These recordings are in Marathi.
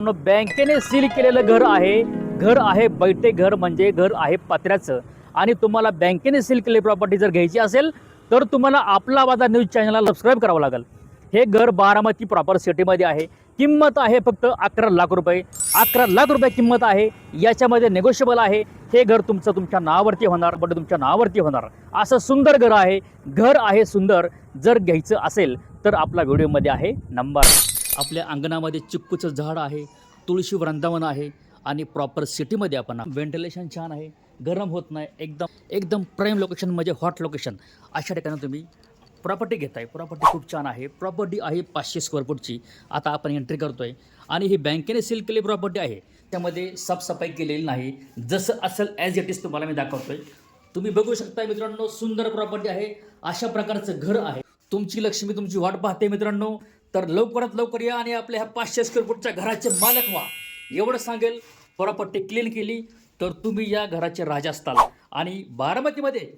बँकेने सील केलेलं घर आहे. घर आहे बैठे घर म्हणजे घर आहे पत्र्याचं. आणि तुम्हाला बँकेने सील केलेली प्रॉपर्टी जर घ्यायची असेल तर तुम्हाला आपला वादा न्यूज चॅनलला सबस्क्राईब करावं लागेल. हे घर बारामती प्रॉपर सिटीमध्ये आहे. किंमत आहे फक्त अकरा लाख रुपये. अकरा लाख रुपये किंमत आहे. याच्यामध्ये नेगोशिएबल आहे. हे घर तुमचं तुमच्या नावावरती होणार बट तुमच्या नावावरती होणार. असं सुंदर घर आहे. घर आहे सुंदर. जर घ्यायचं असेल तर आपला व्हिडिओमध्ये आहे नंबर आपल्या अंगणामध्ये चिक्कूचं झाड आहे तुळशी वृंदावन आहे आणि प्रॉपर सिटीमध्ये आपण व्हेंटिलेशन छान आहे गरम होत नाही एकदम एकदम प्राईम लोकेशन म्हणजे हॉट लोकेशन अशा ठिकाणी तुम्ही प्रॉपर्टी घेताय. प्रॉपर्टी खूप छान आहे. प्रॉपर्टी आहे पाचशे स्क्वेअर फूटची आता आपण एंट्री करतो आहे आणि ही बँकेने सील केलेली प्रॉपर्टी आहे. त्यामध्ये साफसफाई केलेली नाही. जसं असेल ॲज इट इज तुम्हाला मी दाखवतो आहे तुम्ही बघू शकता मित्रांनो सुंदर प्रॉपर्टी आहे. अशा प्रकारचं घर आहे. तुमची लक्ष्मी तुमची वाट पाहते मित्रांनो. तर लवकरात लवकर या आणि आपल्या ह्या पाचशे स्क्वेअर फूटच्या घराचे मालक व्हा. एवढं सांगेल प्रॉपर्टी क्लीन केली तर तुम्ही या घराचे राजा असताल. आणि बारामतीमध्ये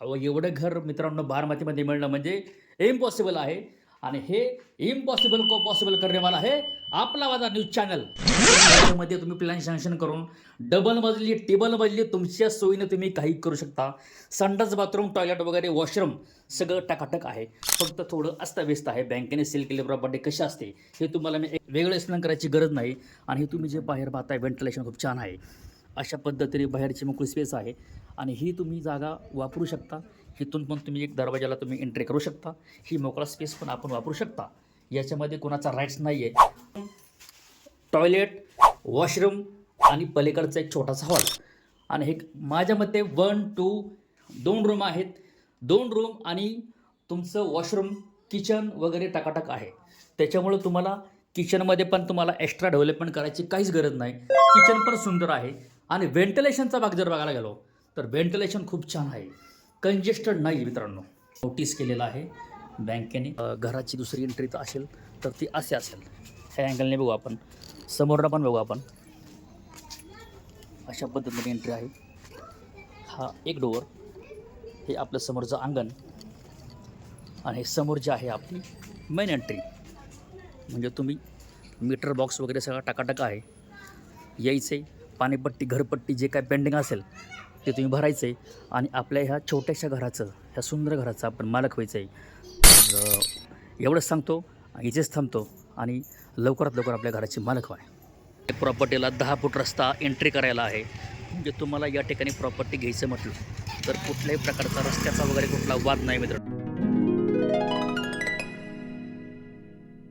अहो एवढं घर मित्रांनो बारामतीमध्ये मिळणं म्हणजे इम्पॉसिबल आहे. आणि हे इम्पॉसिबल को पॉसिबल करण्यावाला आहे आपला माझा न्यूज चॅनलमध्ये तुम्ही प्लॅन सँक्शन करून डबल मजली टेबल मजली तुमच्या सोयीनं तुम्ही काही करू शकता. संडास बाथरूम टॉयलेट वगैरे वॉशरूम सगळं टकाटक आहे. फक्त थोडं अस्ताव्यस्त आहे. बँकेने सेल केलेली प्रॉपर्टी कशी असते हे तुम्हाला मी वेगळं एक्सप्लेन करायची गरज नाही. आणि हे तुम्ही जे बाहेर पाहताय व्हेंटिलेशन खूप छान आहे. अशा पद्धतीने बाहेरची मोकळी स्पेस आहे. आणि ही तुम्ही जागा वापरू शकता. इथून पण तुम्ही एक दरवाजाला तुम्ही एंट्री करू शकता. ही मोकळा स्पेस पण आपण वापरू शकता. याच्यामध्ये कोणाचा राईट्स नाही आहे टॉयलेट वॉशरूम आणि पलीकडचा एक छोटासा हॉल आणि हे माझ्या मते वन टू दोन रूम आहेत. दोन रूम आणि तुमचं वॉशरूम किचन वगैरे टकाटक आहे. त्याच्यामुळं तुम्हाला किचनमध्ये पण तुम्हाला एक्स्ट्रा डेव्हलपमेंट करायची काहीच गरज नाही. किचन पण सुंदर आहे. आणि व्हेंटिलेशनचा भाग जर बघायला गेलो तर व्हेंटिलेशन खूप छान आहे. कंजेस्टेड नाही मित्रांनो. नोटीस केलेलं आहे बँकेने. घराची दुसरी एंट्री तर असेल तर ती असे असेल. ह्या अँगलने बघू आपण. समोरला पण बघू आपण. अशा पद्धतीने एंट्री आहे. हा एक डोअर हे आपलं समोरचं अंगण. आणि हे समोर जे आहे आपली मेन एंट्री म्हणजे तुम्ही मीटर बॉक्स वगैरे सगळा टाकाटाका आहे. यायचे पाणीपट्टी घरपट्टी जे काय पेंडिंग असेल ते तुम्ही भरायचं आहे आणि आपल्या ह्या छोट्याशा घराचं ह्या सुंदर घराचं आपण मालक व्हायचं आहे एवढंच सांगतो इथेच थांबतो आणि लवकरात लवकर आपल्या घराची मालक व्हाय प्रॉपर्टीला दहा फूट रस्ता एंट्री करायला आहे. म्हणजे तुम्हाला या ठिकाणी प्रॉपर्टी घ्यायचं म्हटलं तर कुठल्याही प्रकारचा रस्त्याचा वगैरे कुठला वाद नाही मित्र